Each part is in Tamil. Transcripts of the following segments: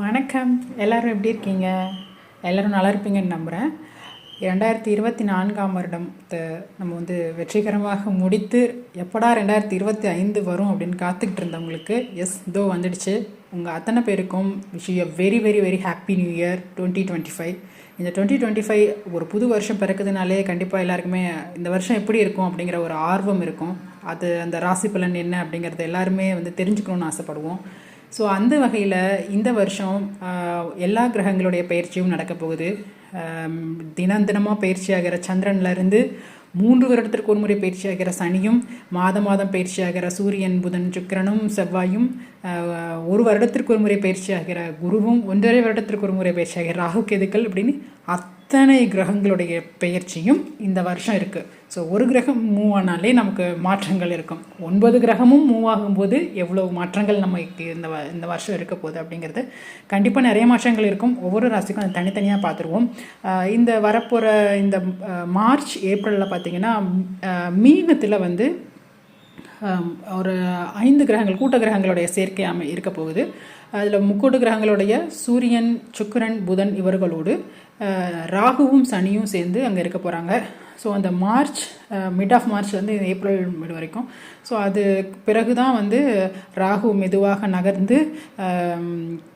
வணக்கம். எல்லாரும் எப்படி இருக்கீங்க? எல்லோரும் நல்லா இருப்பீங்கன்னு நம்புகிறேன் ரெண்டாயிரத்தி இருபத்தி நான்காம் வருடத்தை நம்ம வந்து வெற்றிகரமாக முடித்து எப்படா ரெண்டாயிரத்தி இருபத்தி ஐந்து வரும் அப்படின்னு காத்துக்கிட்டு இருந்தவங்களுக்கு எஸ் இதோ வந்துடுச்சு. உங்கள் அத்தனை பேருக்கும் wish you very very very happy new year twenty twenty five இந்த டுவெண்ட்டி டுவெண்ட்டி ஃபைவ் ஒரு புது வருஷம் பிறக்குதுனாலே கண்டிப்பாக எல்லாருக்குமே இந்த வருஷம் எப்படி இருக்கும் அப்படிங்கிற ஒரு ஆர்வம் இருக்கும். அது அந்த ராசி பலன் என்ன அப்படிங்கிறத எல்லாருமே வந்து தெரிஞ்சுக்கணும்னு ஆசைப்படுவோம். ஸோ அந்த வகையில் இந்த வருஷம் எல்லா கிரகங்களுடைய பயிற்சியும் நடக்க போகுது. தினம் தினமாக பயிற்சியாகிற ஆகிற இருந்து மூன்று வருடத்திற்கு ஒரு முறை பயிற்சியாகிற சனியும் மாதம் மாதம் பயிற்சியாகிற சூரியன் புதன் சுக்கிரனும் செவ்வாயும் ஒரு வருடத்திற்கு ஒரு முறை பயிற்சியாகிற குருவும் ஒன்றரை வருடத்திற்கு ஒரு முறை பயிற்சியாகிற ராகு கேதுக்கள் அப்படின்னு அத்தனை கிரகங்களுடைய பயிற்சியும் இந்த வருஷம் இருக்குது ஸோ ஒரு கிரகம் மூவ் ஆனாலே நமக்கு மாற்றங்கள் இருக்கும். ஒன்பது கிரகமும் மூவ் ஆகும்போது எவ்வளோ மாற்றங்கள் நமக்கு இந்த வ- இந்த வருஷம் இருக்க போகுது அப்படிங்கிறது கண்டிப்பாக நிறைய மாற்றங்கள் இருக்கும். ஒவ்வொரு ராசிக்கும் அதை தனித்தனியாக பார்த்துருவோம். இந்த வரப்போகிற இந்த மார்ச் ஏப்ரலில் பார்த்திங்கன்னா மீனத்தில் வந்து ஒரு ஐந்து கிரகங்கள் கூட்ட கிரகங்களுடைய சேர்க்கை அமை இருக்க போகுது. அதில் முக்கூட்டு கிரகங்களுடைய சூரியன் சுக்கிரன் புதன் இவர்களோடு ராகுவும் சனியும் சேர்ந்து அங்கே இருக்க போகிறாங்க ஸோ அந்த மார்ச் மிட் ஆஃப் மார்ச்லேருந்து ஏப்ரல் மிட் வரைக்கும். ஸோ அது பிறகு தான் வந்து ராகு மெதுவாக நகர்ந்து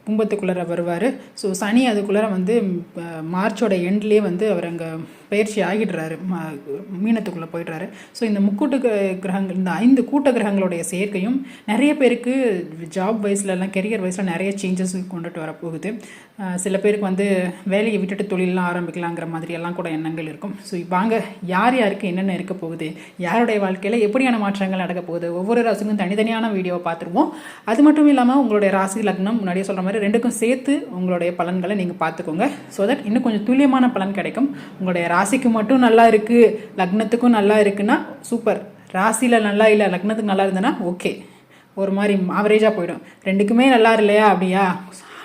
கும்பத்துக்குள்ளே வருவார். ஸோ சனி அதுக்குள்ளே வந்து மார்ச்சோட எண்ட்லேயே வந்து அவர் அங்கே பயிற்சி ஆகிடுறாரு. ம- மீனத்துக்குள்ளே போயிடுறாரு. ஸோ இந்த முக்கூட்டு கிரகங்கள் இந்த ஐந்து கூட்ட கிரகங்களுடைய சேர்க்கையும் நிறைய பேருக்கு ஜாப் வைஸ்லலாம் கெரியர் வைஸில் நிறைய சேஞ்சஸ் கொண்டுட்டு வரப்போகுது. சில பேருக்கு வந்து வேலையை விட்டுட்டு தொழிலெலாம் ஆரம்பிக்கலாங்கிற மாதிரியெல்லாம் கூட எண்ணங்கள் இருக்கும். ஸோ வாங்க யார் யாருக்கு என்னென்ன இருக்க போகுது. யாருடைய வாழ்க்கையில் எப்படியான மாற்றங்கள் நடக்க போகுது? ஒவ்வொரு ராசிக்கும் தனித்தனியான வீடியோவை பார்த்துருவோம். அது மட்டும் இல்லாமல் உங்களுடைய ராசி லக்னம் முன்னாடியே சொல்கிற மாதிரி ரெண்டுக்கும் சேர்த்து உங்களுடைய பலன்களை நீங்கள் பார்த்துக்கோங்க. ஸோ தட் இன்னும் கொஞ்சம் துல்லியமான பலன் கிடைக்கும். உங்களுடைய ராசிக்கு மட்டும் நல்லா இருக்குது லக்னத்துக்கும் நல்லா இருக்குன்னா சூப்பர் ராசியில் நல்லா இல்லை லக்னத்துக்கு நல்லா இருந்ததுன்னா ஓகே ஒரு மாதிரி ஆவரேஜாக போயிடும். ரெண்டுக்குமே நல்லா இல்லையா அப்படியா?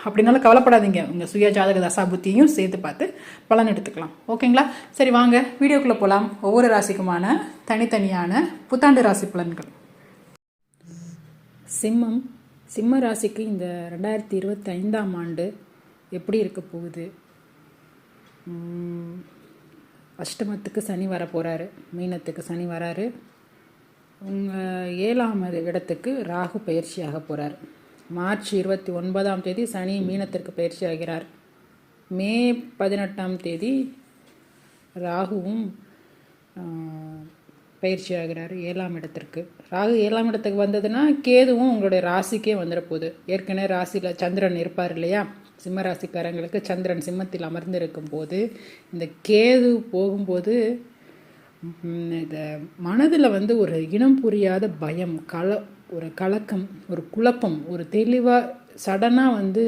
அப்படின்னாலும் கவலைப்படாதீங்க. உங்கள் சுய ஜாதக தசாபுத்தியும் சேர்த்து பார்த்து பலன் எடுத்துக்கலாம். ஓகேங்களா? சரி வாங்க. வீடியோக்குள்ளே போகலாம் ஒவ்வொரு ராசிக்குமான தனித்தனியான புத்தாண்டு ராசி பலன்கள். சிம்மம். சிம்ம ராசிக்கு இந்த ரெண்டாயிரத்தி இருபத்தி ஐந்தாம் ஆண்டு எப்படி இருக்க போகுது? அஷ்டமத்துக்கு சனி வர போகிறாரு மீனத்துக்கு சனி வராரு. உங்கள் ஏழாம் இடத்துக்கு ராகு பயிற்சியாக போகிறார் மார்ச் இருபத்தி ஒன்பதாம் தேதி சனி மீனத்திற்கு பயிற்சி ஆகிறார். மே பதினெட்டாம் தேதி ராகுவும் பயிற்சி ஆகிறார் ஏழாம் இடத்திற்கு. ராகு ஏழாம் இடத்துக்கு வந்ததுன்னா கேதுவும் உங்களுடைய ராசிக்கே வந்துட போகுது ஏற்கனவே ராசியில் சந்திரன் இருப்பார் இல்லையா? சிம்ம ராசிக்காரங்களுக்கு சந்திரன் சிம்மத்தில் அமர்ந்திருக்கும் போது இந்த கேது போகும்போது இந்த மனதில் வந்து ஒரு இனம் புரியாத பயம் கல ஒரு கலக்கம் ஒரு குழப்பம் ஒரு தெளிவாக சடனாக வந்து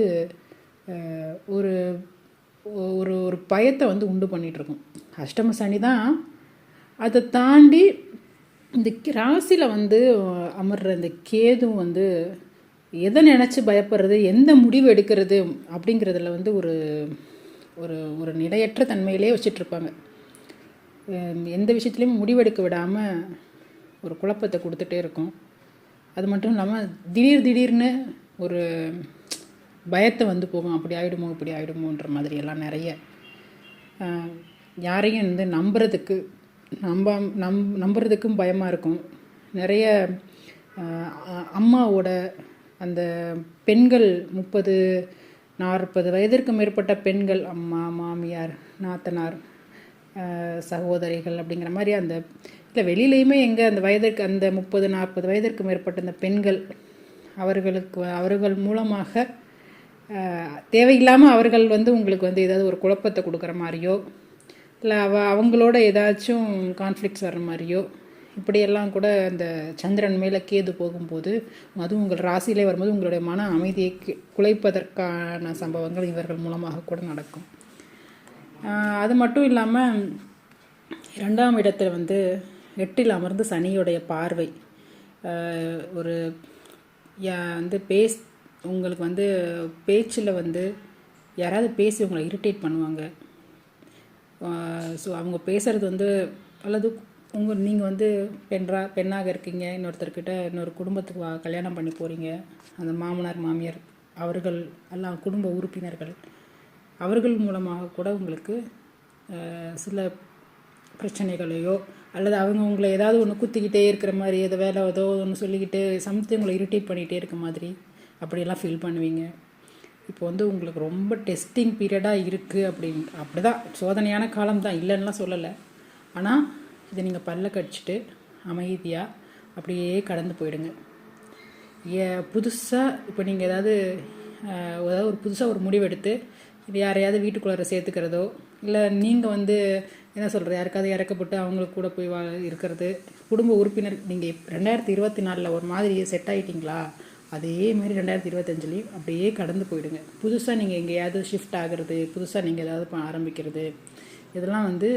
ஒரு ஒரு ஒரு பயத்தை வந்து உண்டு பண்ணிகிட்ருக்கும் அஷ்டம சனி தான் அதை தாண்டி இந்த ராசியில் வந்து அமர்ற இந்த கேது வந்து எதை நினச்சி பயப்படுறது எந்த முடிவு எடுக்கிறது அப்படிங்கிறதுல வந்து ஒரு ஒரு ஒரு நிலையற்ற தன்மையிலே வச்சிட்ருப்பாங்க. எந்த விஷயத்துலையும் முடிவெடுக்க விடாமல் ஒரு குழப்பத்தை கொடுத்துட்டே இருக்கும். அது மட்டும் இல்லாமல் திடீர் திடீர்னு ஒரு பயத்தை வந்து போகும். அப்படி ஆகிடுமோ இப்படி ஆகிடுமோன்ற மாதிரி எல்லாம் நிறைய யாரையும் வந்து நம்புறதுக்கு நம்ப நம் நம்புறதுக்கும் பயமாக இருக்கும். நிறைய அம்மாவோட அந்த பெண்கள் முப்பது நாற்பது வயதிற்கு மேற்பட்ட பெண்கள் அம்மா மாமியார் நாத்தனார் சகோதரிகள் அப்படிங்கிற மாதிரி அந்த இல்லை வெளியிலையுமே எங்கே அந்த வயதிற்கு அந்த முப்பது நாற்பது வயதிற்கு மேற்பட்ட அந்த பெண்கள் அவர்களுக்கு அவர்கள் மூலமாக தேவையில்லாமல் அவர்கள் வந்து உங்களுக்கு வந்து ஏதாவது ஒரு குழப்பத்தை கொடுக்குற மாதிரியோ இல்லை அவ அவங்களோட ஏதாச்சும் கான்ஃப்ளிக்ஸ் வர்ற மாதிரியோ இப்படியெல்லாம் கூட அந்த சந்திரன் மேலே கேது போகும்போது அதுவும் உங்கள் ராசியிலே வரும்போது உங்களுடைய மன அமைதியை கி- குலைப்பதற்கான சம்பவங்கள் இவர்கள் மூலமாக கூட நடக்கும். அது மட்டும் இல்லாமல் இரண்டாம் இடத்துல வந்து எட்டில் அமர்ந்து சனியுடைய பார்வை. ஒரு யா- வந்து பேஸ் உங்களுக்கு வந்து பேச்சில் வந்து யாராவது பேசி உங்களை இரிட்டேட் பண்ணுவாங்க. ஸோ அவங்க பேசுகிறது வந்து அல்லது உங்கள் நீங்கள் வந்து பெண்றா பெண்ணாக இருக்கீங்க இன்னொருத்தர்கிட்ட இன்னொரு குடும்பத்துக்கு வா- கல்யாணம் பண்ணி போகிறீங்க அந்த மாமனார் மாமியார் அவர்கள் எல்லாம் குடும்ப உறுப்பினர்கள் அவர்கள் மூலமாக கூட உங்களுக்கு சில பிரச்சனைகளையோ அல்லது அவங்க உங்களை ஏதாவது ஒன்று குத்திக்கிட்டே இருக்கிற மாதிரி ஏதோ வேலை ஏதோ ஒன்று சொல்லிக்கிட்டு சம்திங் உங்களை இரிட்டேட் பண்ணிகிட்டே இருக்க மாதிரி அப்படியெல்லாம் ஃபீல் பண்ணுவீங்க. இப்போ வந்து உங்களுக்கு ரொம்ப டெஸ்டிங் பீரியடாக இருக்குது அப்படின்னு அப்படி தான் சோதனையான காலம் தான் இல்லைன்னுலாம் சொல்லலை. ஆனால் இதை நீங்கள் பல்ல கடிச்சிட்டு அமைதியாக அப்படியே கடந்து போயிடுங்க. ஏ புதுசாக இப்போ நீங்கள் ஏதாவது ஏதாவது ஒரு புதுசாக ஒரு முடிவெடுத்து இது யாரையாவது வீட்டுக்குள்ளார சேர்த்துக்கிறதோ இல்லை நீங்கள் வந்து என்ன சொல்கிறது யாருக்காவது இறக்கப்பட்டு அவங்களுக்கு கூட போய் வா இருக்கிறது. குடும்ப உறுப்பினர் நீங்கள் ரெண்டாயிரத்தி இருபத்தி நாலில் ஒரு மாதிரி செட் ஆகிட்டிங்களா அதே மாதிரி ரெண்டாயிரத்தி இருபத்தஞ்சிலையும் அப்படியே கடந்து போயிடுங்க. புதுசாக நீங்கள் எங்கேயாவது ஷிஃப்ட் ஆகிறது புதுசாக நீங்கள் ஏதாவது ஆரம்பிக்கிறது இதெல்லாம் வந்து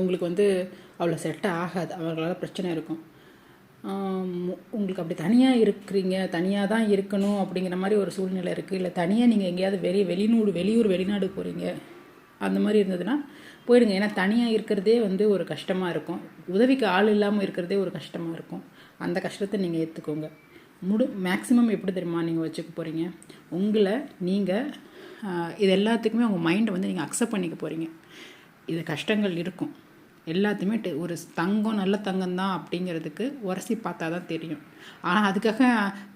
உங்களுக்கு வந்து அவ்வளோ செட் ஆகாது. அவர்களால் பிரச்சனை இருக்கும். உங்களுக்கு அப்படி தனியாக இருக்கிறீங்க தனியாக தான் இருக்கணும் அப்படிங்கிற மாதிரி ஒரு சூழ்நிலை இருக்குது இல்லை தனியாக நீங்கள் எங்கேயாவது வெளி வெளிநூடு வெளியூர் வெளிநாடு போகிறீங்க அந்த மாதிரி இருந்ததுன்னா போயிடுங்க ஏன்னா தனியாக இருக்கிறதே வந்து ஒரு கஷ்டமாக இருக்கும். உதவிக்கு ஆள் இல்லாமல் இருக்கிறதே ஒரு கஷ்டமாக இருக்கும். அந்த கஷ்டத்தை நீங்கள் ஏற்றுக்கோங்க முடு மேக்ஸிமம் எப்படி தெரியுமா நீங்கள் வச்சுக்க போகிறீங்க உங்களை நீங்கள் இது எல்லாத்துக்குமே உங்கள் மைண்டை வந்து நீங்கள் அக்செப்ட் பண்ணிக்க போகிறீங்க இது கஷ்டங்கள் இருக்கும். எல்லாத்தையுமே டெ- ஒரு தங்கம் நல்ல தங்கம் தான் அப்படிங்கிறதுக்கு உரசி பார்த்தா தான் தெரியும். ஆனால் அதுக்காக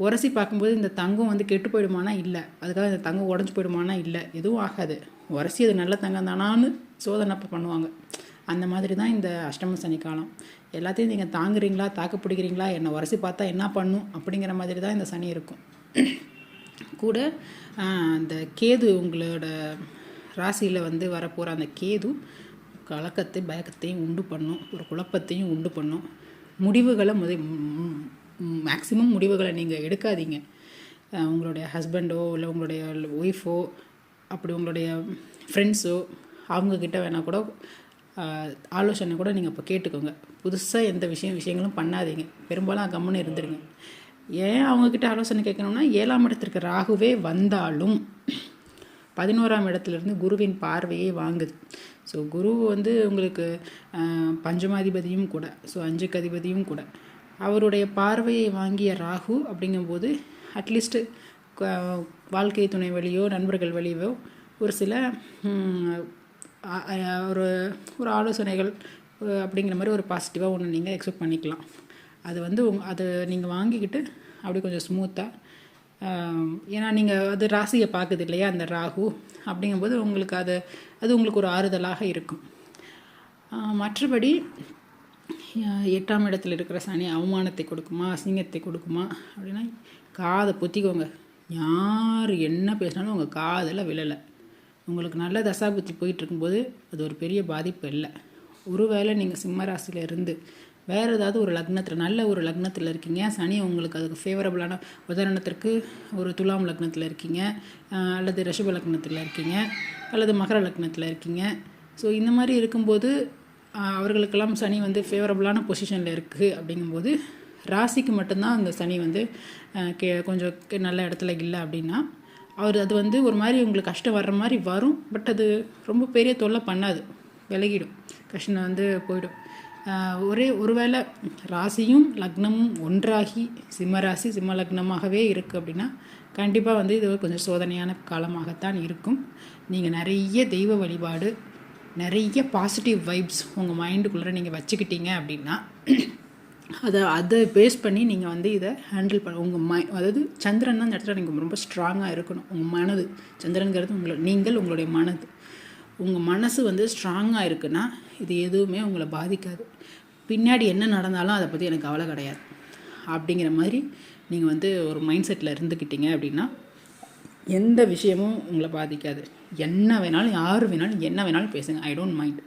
உரசி பார்க்கும்போது இந்த தங்கம் வந்து கெட்டு போயிடுமானா இல்லை. அதுக்காக இந்த தங்கம் உடஞ்சி போயிடுமானா இல்லை. எதுவும் ஆகாது. உரசி அது நல்ல தங்கம் தானான்னு சோதனை அப்போ பண்ணுவாங்க. அந்த மாதிரி தான் இந்த அஷ்டம சனி காலம். எல்லாத்தையும் நீங்கள் தாங்குறீங்களா தாக்கு பிடிக்கிறீங்களா என்னை உரசி பார்த்தா என்ன பண்ணும் அப்படிங்கிற மாதிரி தான் இந்த சனி இருக்கும். கூட அந்த கேது உங்களோட ராசியில் வந்து வரப்போகிற அந்த கேது கலக்கத்தை பயக்கத்தையும் உண்டு பண்ணும். ஒரு குழப்பத்தையும் உண்டு பண்ணும். முடிவுகளை முத மேக்சிமம் முடிவுகளை நீங்கள் எடுக்காதீங்க. உங்களுடைய ஹஸ்பண்டோ இல்லை உங்களுடைய ஒய்ஃபோ அப்படி உங்களுடைய ஃப்ரெண்ட்ஸோ அவங்கக்கிட்ட வேணால் கூட ஆலோசனை கூட நீங்கள் இப்போ கேட்டுக்கோங்க. புதுசாக எந்த விஷயம் விஷயங்களும் பண்ணாதீங்க. பெரும்பாலும் கம்முன்னு இருந்துருங்க. ஏன் அவங்கக்கிட்ட ஆலோசனை கேட்கணும்னா ஏழாம் இடத்திற்கு ராகுவே வந்தாலும் பதினோராம் இடத்துலேருந்து குருவின் பார்வையை வாங்குது. ஸோ குரு வந்து உங்களுக்கு பஞ்சமாதிபதியும் கூட ஸோ அஞ்சுக்கு அதிபதியும் கூட. அவருடைய பார்வையை வாங்கிய ராகு அப்படிங்கும்போது அட்லீஸ்ட்டு வாழ்க்கை துணை வழியோ நண்பர்கள் வழியோ ஒரு சில ஒரு ஒரு ஆலோசனைகள் அப்படிங்கிற மாதிரி ஒரு பாசிட்டிவாக ஒன்று நீங்கள் எக்ஸ்பெக்ட் பண்ணிக்கலாம். அது வந்து உங் அது நீங்கள் வாங்கிக்கிட்டு அப்படி கொஞ்சம் ஸ்மூத்தாக ஏன்னா நீங்கள் அது ராசியை பார்க்குது இல்லையா அந்த ராகு அப்படிங்கும்போது உங்களுக்கு அது அது உங்களுக்கு ஒரு ஆறுதலாக இருக்கும். மற்றபடி எட்டாம் இடத்துல இருக்கிற சனி அவமானத்தை கொடுக்குமா அசிங்கத்தை கொடுக்குமா அப்படின்னா காதை பொத்திக்கோங்க. யார் என்ன பேசினாலும் உங்கள் காதில் விழலை. உங்களுக்கு நல்ல தசாபுத்தி போயிட்டு இருக்கும்போது அது ஒரு பெரிய பாதிப்பு இல்லை. ஒருவேளை நீங்கள் சிம்ம ராசியில இருந்து வேறு ஏதாவது ஒரு லக்னத்தில் நல்ல ஒரு லக்னத்தில் இருக்கீங்க. சனி உங்களுக்கு அதுக்கு ஃபேவரபுளான உதாரணத்திற்கு ஒரு துலாம் லக்னத்தில் இருக்கீங்க. அல்லது ரிஷப லக்னத்தில் இருக்கீங்க. அல்லது மகர லக்னத்தில் இருக்கீங்க. ஸோ இந்த மாதிரி இருக்கும்போது அவர்களுக்கெல்லாம் சனி வந்து ஃபேவரபுளான பொசிஷனில் இருக்குது அப்படிங்கும்போது ராசிக்கு மட்டும்தான் அந்த சனி வந்து கே கொஞ்சம் நல்ல இடத்துல இல்லை அப்படின்னா அவர் அது வந்து ஒரு மாதிரி உங்களுக்கு கஷ்டம் வர்ற மாதிரி வரும் பட் அது ரொம்ப பெரிய தொல்லை பண்ணாது. விலகிடும். கஷ்டம் வந்து போயிடும். ஒரே ஒருவேளை ராசியும் லக்னமும் ஒன்றாகி சிம்ம ராசி சிம்ம லக்னமாகவே இருக்குது அப்படின்னா கண்டிப்பாக வந்து இது கொஞ்சம் சோதனையான காலமாகத்தான் இருக்கும். நீங்கள் நிறைய தெய்வ வழிபாடு நிறைய பாசிட்டிவ் வைப்ஸ் உங்கள் மைண்டுக்குள்ளே நீங்கள் வச்சுக்கிட்டீங்க அப்படின்னா அதை அதை பேஸ் பண்ணி நீங்கள் வந்து இதை ஹேண்டில் பண்ண. உங்கள் மை அதாவது சந்திரன் தான் இந்த இடத்துல நீங்கள் ரொம்ப ஸ்ட்ராங்காக இருக்கணும். உங்கள் மனது. சந்திரனுங்கிறது உங்களை நீங்கள் உங்களுடைய மனது. உங்கள் மனசு வந்து ஸ்ட்ராங்காக இருக்குன்னா இது எதுவுமே உங்களை பாதிக்காது. பின்னாடி என்ன நடந்தாலும் அதை பற்றி எனக்கு கவலை கிடையாது. அப்படிங்கிற மாதிரி நீங்கள் வந்து ஒரு மைண்ட் செட்டில் இருந்துக்கிட்டீங்க அப்படின்னா எந்த விஷயமும் உங்களை பாதிக்காது. என்ன வேணாலும் யார் வேணாலும் என்ன வேணாலும் பேசுங்க. ஐ டோன்ட் மைண்ட்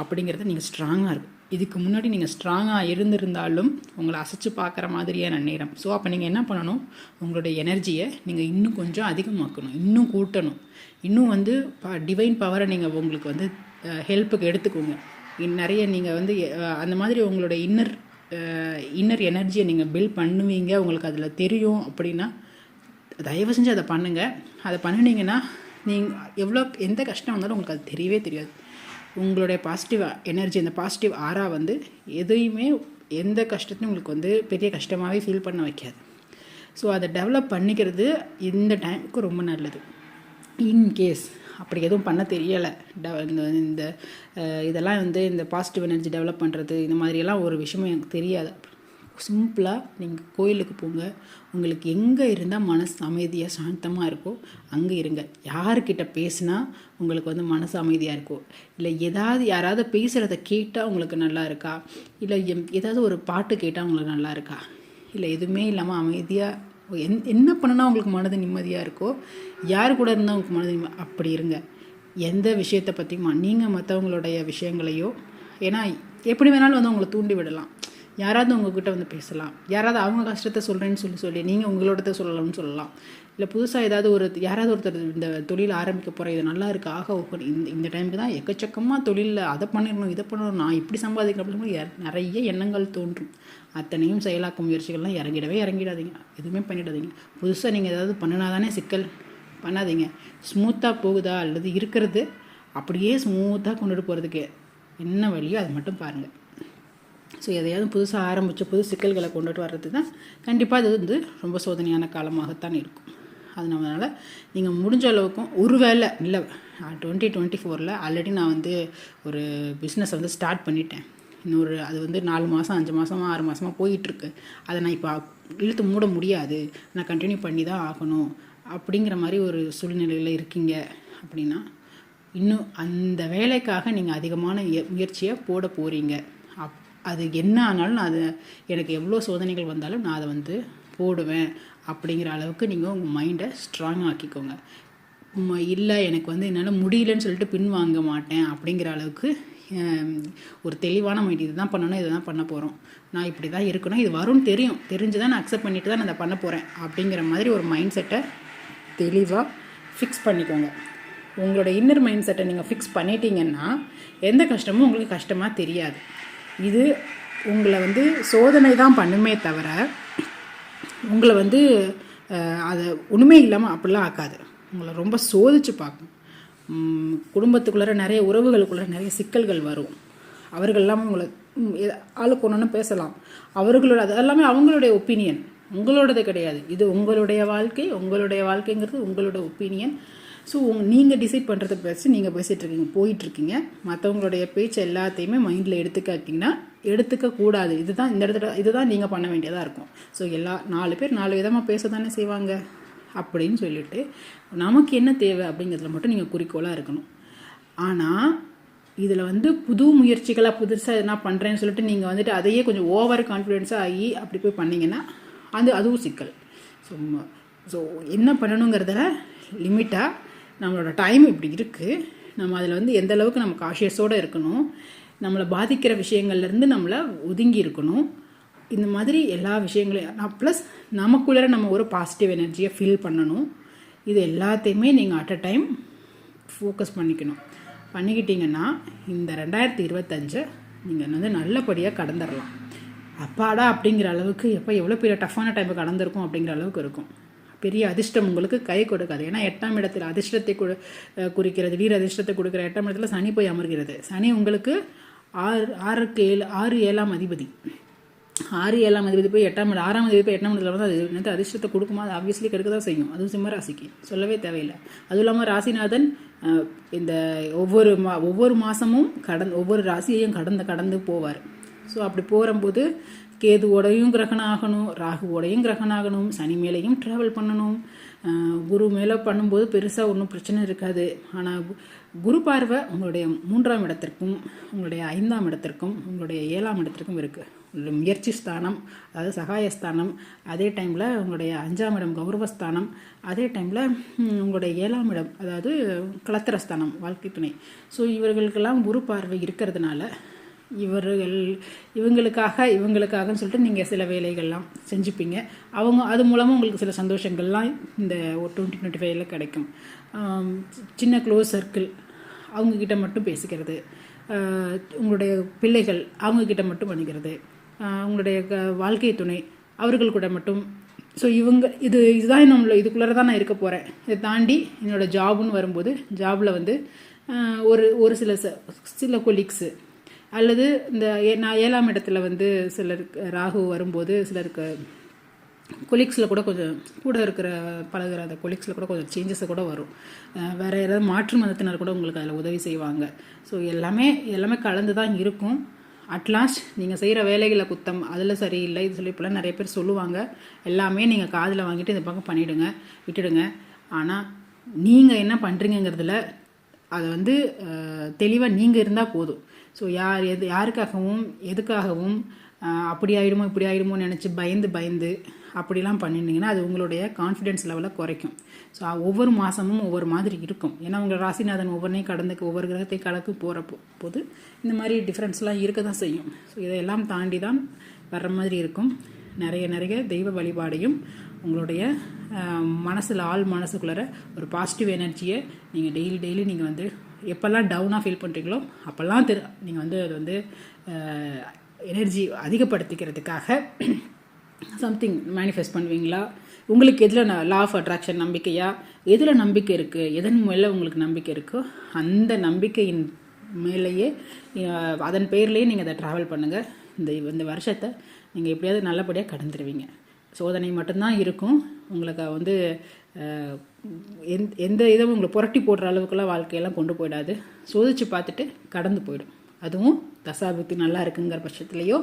அப்படிங்கிறத நீங்கள் ஸ்ட்ராங்காக இருக்கும் இதுக்கு முன்னாடி நீங்கள் ஸ்ட்ராங்காக இருந்திருந்தாலும் உங்களை அசைச்சு பார்க்குற மாதிரியான நேரம். ஸோ அப்போ நீங்கள் என்ன பண்ணணும்? உங்களுடைய எனர்ஜியை நீங்கள் இன்னும் கொஞ்சம் அதிகமாக்கணும். இன்னும் கூட்டணும். இன்னும் வந்து ப டிவைன் பவரை நீங்கள் உங்களுக்கு வந்து ஹெல்ப்புக்கு எடுத்துக்கோங்க. நிறைய நீங்கள் வந்து அந்த மாதிரி உங்களுடைய இன்னர் இன்னர் எனர்ஜியை நீங்கள் பில்ட் பண்ணுவீங்க. உங்களுக்கு அதில் தெரியும் அப்படின்னா தயவு செஞ்சு அதை பண்ணுங்கள் அதை பண்ணினீங்கன்னா நீங்கள் எவ்வளோ எந்த கஷ்டம் வந்தாலும் உங்களுக்கு அது தெரியவே தெரியாது. உங்களுடைய பாசிட்டிவ் எனர்ஜி அந்த பாசிட்டிவ் ஆரா வந்து எதையுமே எந்த கஷ்டத்தையும் உங்களுக்கு வந்து பெரிய கஷ்டமாகவே ஃபீல் பண்ண வைக்காது. ஸோ அதை டெவலப் பண்ணிக்கிறது இந்த டைமுக்கு ரொம்ப நல்லது. இன்கேஸ் அப்படி எதுவும் பண்ண தெரியலை டெவ இந்த இந்த இதெல்லாம் வந்து இந்த பாசிட்டிவ் எனர்ஜி டெவலப் பண்ணுறது இந்த மாதிரியெல்லாம் ஒரு விஷயமும் எனக்கு தெரியாது. சிம்பிளாக நீங்கள் கோயிலுக்கு போங்க. உங்களுக்கு எங்கே இருந்தால் மனசு அமைதியாக சாந்தமாக இருக்கோ அங்கே இருங்க. யாருக்கிட்ட பேசினா உங்களுக்கு வந்து மனசு அமைதியாக இருக்கோ? இல்லை ஏதாவது யாராவது பேசுகிறத கேட்டால் உங்களுக்கு நல்லா இருக்கா? இல்லை எம்- ஏதாவது ஒரு பாட்டு கேட்டால் உங்களுக்கு நல்லா இருக்கா? இல்லை எதுவுமே இல்லாமல் அமைதியாக என் என்ன பண்ணுனா உங்களுக்கு மனது நிம்மதியாக இருக்கோ? யார் கூட இருந்தால் உங்களுக்கு மனது நிம்ம அப்படி இருங்க. எந்த விஷயத்தை பற்றியுமா நீங்கள் மற்றவங்களுடைய விஷயங்களையோ ஏன்னா எப்படி வேணாலும் வந்து உங்களை தூண்டி விடலாம். யாராவது உங்ககிட்ட வந்து பேசலாம். யாராவது அவங்க கஷ்டத்தை சொல்கிறேன்னு சொல்லி சொல்லி நீங்கள் உங்களோடத சொல்லலாம்னு சொல்லலாம். இல்லை புதுசாக ஏதாவது ஒரு யாராவது ஒருத்தர் இந்த தொழில் ஆரம்பிக்க போகிற இது நல்லா இருக்கு? ஆக ஓகே இந்த இந்த டைமுக்கு தான் எக்கச்சக்கமாக தொழிலில் அதை பண்ணிடணும் இதை பண்ணணும் நான் இப்படி சம்பாதிக்கணும் அப்படின்னு நிறைய எண்ணங்கள் தோன்றும். அத்தனையும் செயலாக்க முயற்சிகள்லாம் இறங்கிடவே இறங்கிடாதீங்க. எதுவுமே பண்ணிடாதீங்க. புதுசாக நீங்கள் ஏதாவது பண்ணினா தானே சிக்கல். பண்ணாதீங்க. ஸ்மூத்தாக போகுதா? அல்லது இருக்கிறது? அப்படியே ஸ்மூத்தாக கொண்டுட்டு போகிறதுக்கு என்ன வழியோ அது மட்டும் பாருங்கள் ஸோ எதையாவது புதுசாக ஆரம்பித்த புது சிக்கல்களை கொண்டுட்டு வர்றது தான் கண்டிப்பாக அது வந்து ரொம்ப சோதனையான காலமாகத்தான் இருக்கும். அதனால நீங்கள் முடிஞ்ச அளவுக்கும் ஒரு வேளை இல்லை டுவெண்ட்டி டுவெண்ட்டி ஃபோரில் ஆல்ரெடி நான் வந்து ஒரு பிஸ்னஸ் வந்து ஸ்டார்ட் பண்ணிட்டேன். இன்னொரு அது வந்து நாலு மாதம் அஞ்சு மாதமாக ஆறு மாதமாக போயிட்டுருக்கு. அதை நான் இப்போ இழுத்து மூட முடியாது. நான் கண்டினியூ பண்ணி தான் ஆகணும். அப்படிங்கிற மாதிரி ஒரு சூழ்நிலையில் இருக்கீங்க அப்படின்னா இன்னும் அந்த வேலைக்காக நீங்கள் அதிகமான முயற்சியை போட போகிறீங்க அது என்ன ஆனாலும் நான் அதை எனக்கு எவ்வளோ சோதனைகள் வந்தாலும் நான் அதை வந்து போடுவேன் அப்படிங்கிற அளவுக்கு நீங்கள் உங்கள் மைண்டை ஸ்ட்ராங் ஆக்கிக்கோங்க. இல்லை எனக்கு வந்து என்னால் முடியலன்னு சொல்லிட்டு பின் வாங்க மாட்டேன் அப்படிங்கிற அளவுக்கு ஒரு தெளிவான மைண்ட் இதுதான் பண்ணணும் இதை தான் பண்ண போகிறோம் நான் இப்படி தான் இருக்கணும் இது வரும்னு தெரியும். தெரிஞ்சு தான் நான் அக்செப்ட் பண்ணிட்டு தான் நான் அதை பண்ண போகிறேன் அப்படிங்கிற மாதிரி ஒரு மைண்ட் செட்டை தெளிவாக ஃபிக்ஸ் பண்ணிக்கோங்க. உங்களோட இன்னர் மைண்ட் செட்டை நீங்கள் ஃபிக்ஸ் பண்ணிட்டீங்கன்னா எந்த கஷ்டமும் உங்களுக்கு கஷ்டமாக தெரியாது. இது உங்களை வந்து சோதனை தான் பண்ணுமே தவிர உங்களை வந்து அதை ஒன்றுமே இல்லாமல் அப்படிலாம் ஆக்காது. உங்களை ரொம்ப சோதிச்சு பார்க்கும். உம், குடும்பத்துக்குள்ளார நிறைய உறவுகளுக்குள்ளே நிறைய சிக்கல்கள் வரும். அவர்கள்லாம் உங்களை ஆளுக்கு ஒன்று பேசலாம். அவர்களோட அது எல்லாமே அவங்களுடைய ஒப்பீனியன் உங்களோடது கிடையாது. இது உங்களுடைய வாழ்க்கை உங்களுடைய வாழ்க்கைங்கிறது உங்களோட ஒப்பீனியன் ஸோ நீங்கள் டிசைட் பண்ணுறத பேசி நீங்கள் பேசிகிட்டு இருக்கீங்க. போயிட்டுருக்கீங்க. மற்றவங்களுடைய பேச்சு எல்லாத்தையுமே மைண்டில் எடுத்துக்காட்டிங்கன்னா எடுத்துக்க கூடாது. இதுதான் இந்த இடத்துல இதுதான் நீங்கள் பண்ண வேண்டியதாக இருக்கும். ஸோ எல்லா நாலு பேர் நாலு விதமாக பேச தானே செய்வாங்க. அப்படின்னு சொல்லிட்டு நமக்கு என்ன தேவை அப்படிங்கிறதுல மட்டும் நீங்கள் குறிக்கோளாக இருக்கணும். ஆனால் இதில் வந்து புது முயற்சிகளாக புதுசாக எதனா பண்ணுறேன்னு சொல்லிட்டு நீங்கள் வந்துட்டு அதையே கொஞ்சம் ஓவர் கான்ஃபிடென்ஸாக ஆகி அப்படி போய் பண்ணீங்கன்னா அது அதுவும் சிக்கல். ஸோ ஸோ என்ன பண்ணணுங்கிறதுல லிமிட்டாக நம்மளோட டைம் இப்படி இருக்குது நம்ம அதில் வந்து எந்த அளவுக்கு நம்ம காஷியஸோடு இருக்கணும் நம்மளை பாதிக்கிற விஷயங்கள்லேருந்து நம்மளை ஒதுங்கி இருக்கணும். இந்த மாதிரி எல்லா விஷயங்களையும் நான் ப்ளஸ் நமக்குள்ளே நம்ம ஒரு பாசிட்டிவ் எனர்ஜியை ஃபீல் பண்ணணும். இது எல்லாத்தையுமே நீங்கள் அட் அ டைம் ஃபோக்கஸ் பண்ணிக்கணும். பண்ணிக்கிட்டிங்கன்னா இந்த ரெண்டாயிரத்தி இருபத்தஞ்சை நீங்கள் வந்து நல்லபடியாக கடந்துடலாம் அப்பாடா அப்படிங்கிற அளவுக்கு எப்போ எவ்வளோ பெரிய டஃப்பான டைம் கடந்திருக்கும் அப்படிங்கிற அளவுக்கு இருக்கும். பெரிய அதிர்ஷ்டம் உங்களுக்கு கை கொடுக்காது. ஏன்னா எட்டாம் இடத்தில் அதிர்ஷ்டத்தை குறிக்கிறது வீர அதிர்ஷ்டத்தை கொடுக்குற எட்டாம் இடத்துல சனி போய் அமர்கிறது. சனி உங்களுக்கு ஆறு ஆறுக்கு ஏழு ஆறு ஏழாம் அதிபதி. ஆறு ஏழாம் அதிபதி போய் எட்டாம் இடம் ஆறாம் அதிபதி போய் எட்டாம் இடத்துல வந்து அது என்னது அதிர்ஷ்டத்தை கொடுக்குமா? அது ஆப்வியஸ்லி கெடுக்க தான் செய்யும். அதுவும் சிம்ம ராசிக்கு. சொல்லவே தேவையில்லை. அதுவும் இல்லாமல் ராசிநாதன் இந்த ஒவ்வொரு மா ஒவ்வொரு மாதமும் கடந்து ஒவ்வொரு ராசியையும் கடந்து கடந்து போவார். ஸோ அப்படி போகும்போது கேதுவோடையும் கிரகணம் ஆகணும் ராகுவோடையும் கிரகணம் ஆகணும் சனி மேலேயும் ட்ராவல் பண்ணணும். குரு மேலே பண்ணும்போது பெருசாக ஒன்றும் பிரச்சனை இருக்காது. ஆனால் குரு பார்வை உங்களுடைய மூன்றாம் இடத்திற்கும் உங்களுடைய ஐந்தாம் இடத்திற்கும் உங்களுடைய ஏழாம் இடத்திற்கும் இருக்குது முயற்சி ஸ்தானம் அதாவது சகாயஸ்தானம் அதே டைமில் உங்களுடைய அஞ்சாம் இடம் கௌரவஸ்தானம் அதே டைமில் உங்களுடைய ஏழாம் இடம் அதாவது கலத்திரஸ்தானம் வாழ்க்கை துணை. ஸோ இவர்களுக்கெல்லாம் குரு பார்வை இருக்கிறதுனால இவர்கள் இவங்களுக்காக இவங்களுக்காகன்னு சொல்லிட்டு நீங்கள் சில வேலைகள்லாம் செஞ்சுப்பீங்க. அவங்க அது மூலமாக உங்களுக்கு சில சந்தோஷங்கள்லாம் இந்த ஒரு டுவெண்ட்டி டுவெண்ட்டி ஃபைவ்ல கிடைக்கும். சின்ன க்ளோஸ் சர்க்கிள் அவங்கக்கிட்ட மட்டும் பேசிக்கிறது. உங்களுடைய பிள்ளைகள் அவங்கக்கிட்ட மட்டும் பண்ணிக்கிறது உங்களுடைய க- வாழ்க்கை துணை அவர்கள் கூட மட்டும். ஸோ இவங்க இது இதுதான் நம்மள இதுக்குள்ளே தான் நான் இருக்க போகிறேன் இதை தாண்டி என்னோடய ஜாப்னு வரும்போது ஜாபில் வந்து ஒரு ஒரு சில ச- சில கொலீக்ஸு அல்லது இந்த ஏ- நான் ஏழாம் இடத்துல வந்து சிலருக்கு ராகு வரும்போது சிலருக்கு கொலீக்ஸில் கூட கொஞ்சம் கூட இருக்கிற பழகுற அந்த கொலீக்ஸில் கூட கொஞ்சம் சேஞ்சஸை கூட வரும். வேறு ஏதாவது யாராவது மாற்று மதத்தினர் கூட உங்களுக்கு அதில் உதவி செய்வாங்க. ஸோ எல்லாமே எல்லாமே கலந்து தான் இருக்கும் அட்லாஸ்ட் நீங்கள் செய்கிற வேலைகளை குத்தம் அதில் சரியில்லை இது சொல்லி இப்போலாம் நிறைய பேர் சொல்லுவாங்க. எல்லாமே நீங்கள் காதில் வாங்கிட்டு இந்த பக்கம் பண்ணிவிடுங்க விட்டுடுங்க. ஆனால் நீங்கள் என்ன பண்ணுறீங்கங்கிறதுல அதை வந்து தெளிவாக நீங்கள் இருந்தால் போதும். ஸோ யார் எது யாருக்காகவும் எதுக்காகவும் அப்படி ஆகிடுமோ இப்படி ஆகிடுமோ நினச்சி பயந்து பயந்து அப்படிலாம் பண்ணிருந்தீங்கன்னா அது உங்களுடைய கான்ஃபிடென்ஸ் லெவலை குறைக்கும். ஸோ ஒவ்வொரு மாதமும் ஒவ்வொரு மாதிரி இருக்கும். ஏன்னா உங்கள் ராசிநாதன் ஒவ்வொன்றையும் கடந்துக்கு ஒவ்வொரு கிரகத்தை கடக்கு போகிற போது இந்த மாதிரி டிஃப்ரென்ஸ்லாம் இருக்க தான் செய்யும். ஸோ இதையெல்லாம் தாண்டி தான் வர்ற மாதிரி இருக்கும். நிறைய நிறைய தெய்வ வழிபாடையும் உங்களுடைய மனசில் ஆள் மனசுக்குள்ளார ஒரு பாசிட்டிவ் எனர்ஜியை நீங்கள் டெய்லி டெய்லி நீங்கள் வந்து எப்போல்லாம் டவுனாக ஃபீல் பண்ணுறீங்களோ அப்போல்லாம் திரு நீங்கள் வந்து அது வந்து எனர்ஜி அதிகப்படுத்திக்கிறதுக்காக சம்திங் மேனிஃபெஸ்ட் பண்ணுவீங்களா? உங்களுக்கு எதில் லா ஆஃப் அட்ராக்ஷன் நம்பிக்கையா? எதில் நம்பிக்கை இருக்குது எதன் மேலே உங்களுக்கு நம்பிக்கை இருக்கோ அந்த நம்பிக்கையின் மேலேயே அதன் பேர்லேயே நீங்கள் அதை ட்ராவல் பண்ணுங்கள் இந்த இந்த வருஷத்தை நீங்கள் எப்படியாவது நல்லபடியாக கடந்துருவீங்க. சோதனை மட்டும்தான் இருக்கும். உங்களுக்கு வந்து எந் எந்த எந்த உங்களை புரட்டி போடுற அளவுக்குலாம் வாழ்க்கையெல்லாம் கொண்டு போயிடாது. சோதிச்சு பார்த்துட்டு கடந்து போயிடும். அதுவும் தசாபக்தி நல்லா இருக்குங்கிற பட்சத்துலேயோ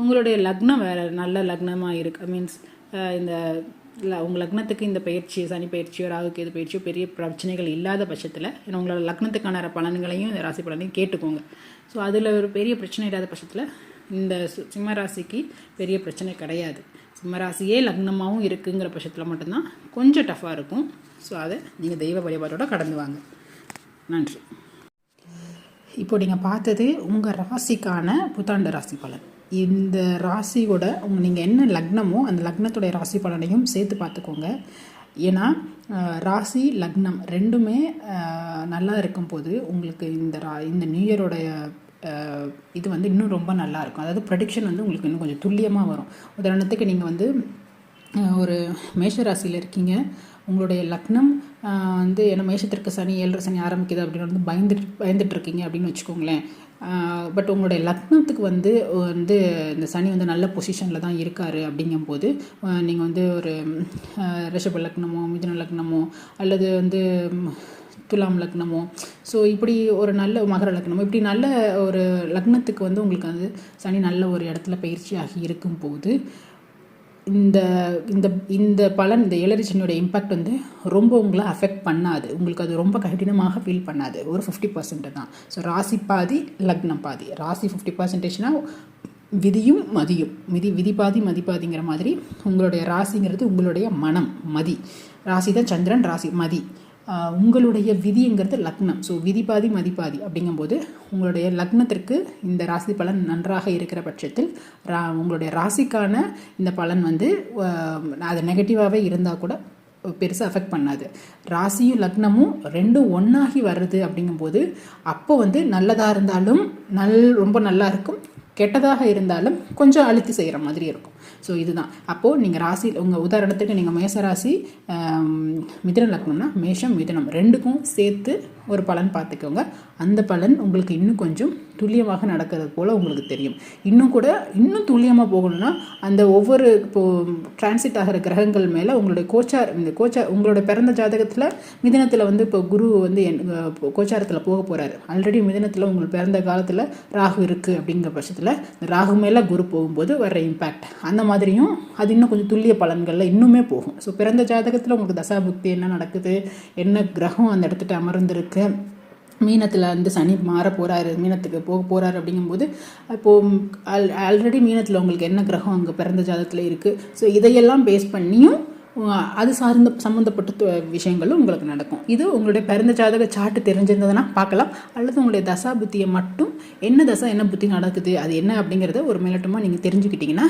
உங்களுடைய லக்னம் வேறு நல்ல லக்னமாக இருக்கு. மீன்ஸ் இந்த இல்லை உங்கள் லக்னத்துக்கு இந்த பயிற்சி சனி பயிற்சியோ ராகு எது பயிற்சியோ பெரிய பிரச்சனைகள் இல்லாத பட்சத்தில் ஏன்னா உங்களோட லக்னத்துக்கான பலன்களையும் இந்த ராசி பலனையும் கேட்டுக்கோங்க. ஸோ அதில் ஒரு பெரிய பிரச்சனை இல்லாத பட்சத்தில் இந்த சிம்ம ராசிக்கு பெரிய பிரச்சனை கிடையாது. சிம்மராசியே லக்னமாகவும் இருக்குங்கிற பட்சத்தில் மட்டும்தான் கொஞ்சம் டஃப்பாக இருக்கும். ஸோ அதை நீங்கள் தெய்வ வழிபாட்டோட கடந்து வாங்க. நன்றி. இப்போ நீங்கள் பார்த்தது உங்கள் ராசிக்கான புத்தாண்டு ராசி பலன். இந்த ராசியோட உங்கள் நீங்கள் என்ன லக்னமோ அந்த லக்னத்துடைய ராசி பலனையும் சேர்த்து பார்த்துக்கோங்க. ஏன்னா ராசி லக்னம் ரெண்டுமே நல்லா இருக்கும்போது உங்களுக்கு இந்த ரா இந்த நியூ இயரோடைய இது வந்து இன்னும் ரொம்ப நல்லா இருக்கும் அதாவது ப்ரடிக்ஷன் வந்து உங்களுக்கு இன்னும் கொஞ்சம் துல்லியமாக வரும். உதாரணத்துக்கு நீங்கள் வந்து ஒரு மேஷ ராசியில் இருக்கீங்க. உங்களுடைய லக்னம் வந்து ஏன்னா மேஷத்திற்கு சனி ஏழரை சனி ஆரம்பிக்குது அப்படின்னு வந்து பயந்துட்டு பயந்துட்டுருக்கீங்க அப்படின்னு வச்சுக்கோங்களேன். பட் உங்களுடைய லக்னத்துக்கு வந்து வந்து இந்த சனி வந்து நல்ல பொசிஷனில் தான் இருக்காரு அப்படிங்கும்போது நீங்கள் வந்து ஒரு ரிஷப லக்னமோ மிதுன லக்னமோ அல்லது வந்து துலாம் லக்னமோ. ஸோ இப்படி ஒரு நல்ல மகர லக்னமோ இப்படி நல்ல ஒரு லக்னத்துக்கு வந்து உங்களுக்கு வந்து சனி நல்ல ஒரு இடத்துல பயிற்சியாகி இருக்கும்போது இந்த இந்த இந்த பலன் இந்த எலரிச்சனியோட இம்பாக்ட் வந்து ரொம்ப உங்களை அஃபெக்ட் பண்ணாது. உங்களுக்கு அது ரொம்ப கடினமாக ஃபீல் பண்ணாது. ஒரு ஃபிஃப்டி பர்சன்ட் தான். ஸோ ராசி பாதி லக்னம் பாதி. ராசி ஃபிஃப்டி பர்சன்டேஜ்னால் விதியும் மதியும். விதி விதி பாதி மதி பாதிங்கிற மாதிரி உங்களுடைய ராசிங்கிறது உங்களுடைய மனம் மதி. ராசி தான் சந்திரன் ராசி மதி. உங்களுடைய விதிங்கிறது லக்னம். ஸோ விதி பாதி மதிப்பாதி அப்படிங்கும்போது உங்களுடைய லக்னத்திற்கு இந்த ராசி பலன் நன்றாக இருக்கிற பட்சத்தில் ரா உங்களுடைய ராசிக்கான இந்த பலன் வந்து அது நெகட்டிவாகவே இருந்தால் கூட பெருசாக அஃபெக்ட் பண்ணாது. ராசியும் லக்னமும் ரெண்டும் ஒன்றாகி வருது அப்படிங்கும்போது அப்போ வந்து நல்லதாக இருந்தாலும் நல் ரொம்ப நல்லா இருக்கும். கெட்டதாக இருந்தாலும் கொஞ்சம் அழுத்தி செய்கிற மாதிரி இருக்கும். ஸோ இதுதான். அப்போது நீங்கள் ராசி உங்கள் உதாரணத்துக்கு நீங்கள் மேச ராசி ஆம், லக்னம்னா மேஷம் மிதனம் ரெண்டுக்கும் சேர்த்து ஒரு பலன் பார்த்துக்கோங்க. அந்த பலன் உங்களுக்கு இன்னும் கொஞ்சம் துல்லியமாக நடக்கிறது போல் உங்களுக்கு தெரியும். இன்னும் கூட இன்னும் துல்லியமாக போகணும்னா அந்த ஒவ்வொரு இப்போது டிரான்சிட் ஆகிற கிரகங்கள் மேலே உங்களுடைய கோச்சார் இந்த கோச்சார் உங்களோட பிறந்த ஜாதகத்தில் மிதனத்தில் வந்து இப்போ குரு வந்து என் கோச்சாரத்தில் போக போகிறாரு ஆல்ரெடி மிதனத்தில் உங்களுக்கு பிறந்த காலத்தில் ராகு இருக்குது அப்படிங்கிற பட்சத்தில் இந்த ராகு மேலே குரு போகும்போது வர்ற இம்பேக்ட் அந்த அந்த மாதிரியும் அது இன்னும் கொஞ்சம் துல்லிய பலன்களில் இன்னுமே போகும். ஸோ பிறந்த ஜாதகத்தில் உங்களுக்கு தசாபுக்தி என்ன நடக்குது? என்ன கிரகம் அந்த இடத்துட்டு அமர்ந்திருக்கு? மீனத்தில் வந்து சனி மாற போகிறாரு மீனத்துக்கு போக போகிறாரு அப்படிங்கும்போது இப்போது ஆல் ஆல்ரெடி மீனத்தில் உங்களுக்கு என்ன கிரகம் அங்கே பிறந்த ஜாதகத்தில் இருக்குது ஸோ இதையெல்லாம் பேஸ் பண்ணியும் அது சார்ந்த சம்மந்தப்பட்ட விஷயங்களும் உங்களுக்கு நடக்கும். இது உங்களுடைய பிறந்த ஜாதக சாட்டு தெரிஞ்சிருந்ததுன்னா பார்க்கலாம். அல்லது உங்களுடைய தசா புத்தியை மட்டும் என்ன தசா என்ன புத்தி நடக்குது அது என்ன அப்படிங்கிறத ஒரு மேலட்டமாக நீங்கள் தெரிஞ்சுக்கிட்டிங்கன்னா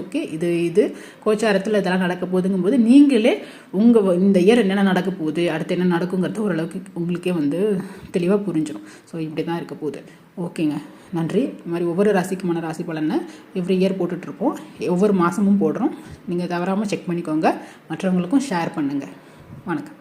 ஓகே இது இது கோச்சாரத்தில் இதெல்லாம் நடக்க போகுதுங்கும்போது நீங்களே உங்கள் இந்த இயர் என்னென்ன நடக்க போகுது அடுத்து என்ன நடக்குங்கிறது ஓரளவுக்கு உங்களுக்கே வந்து தெளிவாக புரிஞ்சிடும் ஸோ இப்படி தான் இருக்க போகுது ஓகேங்க நன்றி. இது மாதிரி ஒவ்வொரு ராசிக்குமான ராசி பலனை எவ்ரி இயர் போட்டுட்ருப்போம். ஒவ்வொரு மாதமும் போடுறோம். நீங்கள் தவறாமல் செக் பண்ணிக்கோங்க. மற்றவங்களுக்கும் ஷேர் பண்ணுங்கள் வணக்கம்.